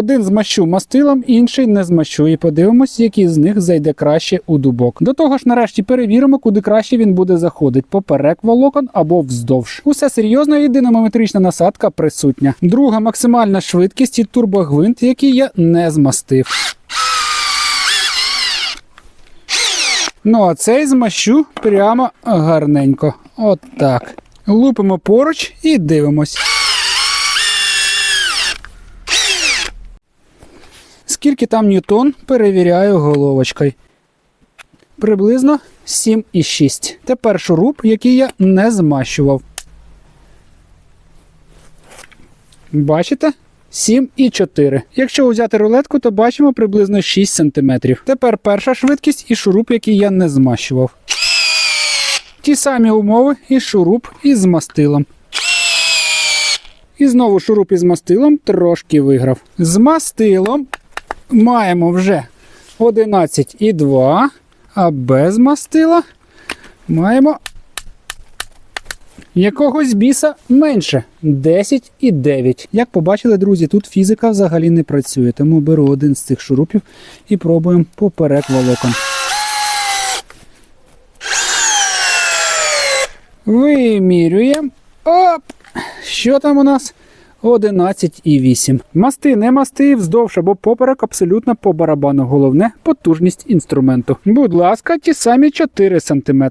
Один змащу мастилом, інший не змащу. І подивимось, який з них зайде краще у дубок. До того ж, нарешті перевіримо, куди краще він буде заходити: поперек волокон або вздовж. Усе серйозно, і динамометрична насадка присутня. Друга максимальна швидкість і турбогвинт, який я не змастив. Ну, а цей змащу прямо гарненько. От так. Лупимо поруч і дивимось. Скільки там ньютон, перевіряю головочкою. Приблизно 7,6. Тепер шуруп, який я не змащував. Бачите? 7,4. Якщо взяти рулетку, то бачимо приблизно 6 см. Тепер перша швидкість і шуруп, який я не змащував. Ті самі умови і шуруп із мастилом. І знову шуруп із мастилом трошки виграв. З мастилом маємо вже 11,2, а без мастила маємо якогось біса менше 10,9. Як побачили, друзі, тут фізика взагалі не працює, тому беру один з цих шурупів і пробуємо поперек волокон. Вимірюємо. Оп! Що там у нас? 11,8. Масти, не масти, вздовж або поперек абсолютно по барабану. Головне потужність інструменту. Будь ласка, ті самі 4 см.